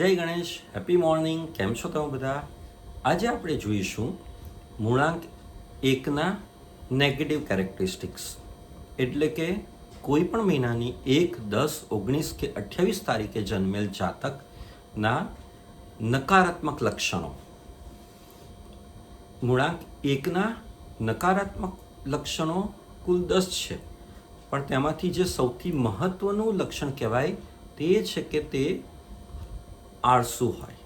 જય Ganesh happy morning કેમ છો તમે બધા? આજે આપણે જોઈશું મૂળાંક એકના નેગેટિવ કેરેક્ટરિસ્ટિક્સ એટલે કે કોઈ પણ મહિનાની એક, દસ, ઓગણીસ કે અઠ્યાવીસ તારીખે જન્મેલ જાતકના નકારાત્મક લક્ષણો. મૂળાંક એકના નકારાત્મક લક્ષણો કુલ દસ છે. પણ તેમાંથી જે સૌથી મહત્વનું લક્ષણ કહેવાય તે છે કે તે આળસુ હોય,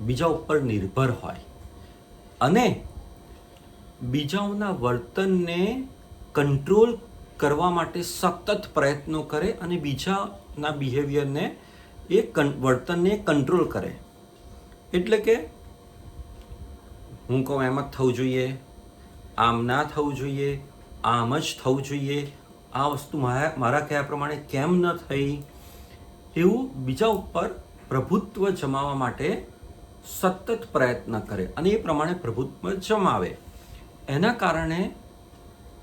બીજા ઉપર નિર્ભર હોય અને બીજાઓના વર્તનને કંટ્રોલ કરવા માટે સતત પ્રયત્નો કરે અને બીજાના બિહેવિયરને એ વર્તનને કંટ્રોલ કરે. એટલે કે હું કહું એમ જ થવું જોઈએ, આમ ના થવું જોઈએ, આમ જ થવું જોઈએ, આ વસ્તુ મારા મારા કયા પ્રમાણે કેમ ન થઈ, એવું બીજા ઉપર પ્રભુત્વ જમાવવા માટે સતત પ્રયત્ન કરે અને એ પ્રમાણે પ્રભુત્વ જમાવે. એના કારણે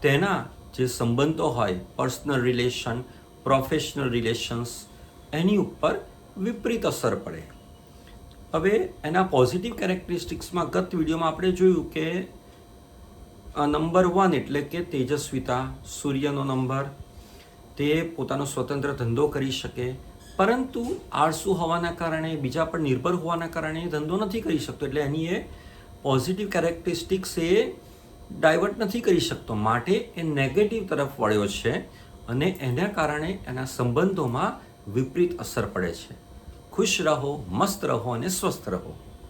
તેના જે સંબંધો હોય પર્સનલ રિલેશન પ્રોફેશનલ રિલેશન્સ એની ઉપર વિપરીત અસર પડે. હવે એના પોઝિટિવ કેરેક્ટરિસ્ટિક્સમાં ગત વિડીયોમાં આપણે જોયું કે નંબર વન એટલે કે તેજસ્વિતા, સૂર્યનો નંબર તે પોતાનો સ્વતંત્ર ધંધો કરી શકે પરંતુ આળસુ હોવાના કારણે, બીજા પર નિર્ભર હોવાના કારણે ધંધો નથી કરી શકતો. એટલે એની એ પોઝિટિવ કેરેક્ટરિસ્ટિક્સ એ ડાયવર્ટ નથી કરી શકતો. માટે એ નેગેટિવ તરફ વળ્યો છે અને એના કારણે એના સંબંધોમાં વિપરીત અસર પડે છે. ખુશ રહો, મસ્ત રહો અને સ્વસ્થ રહો.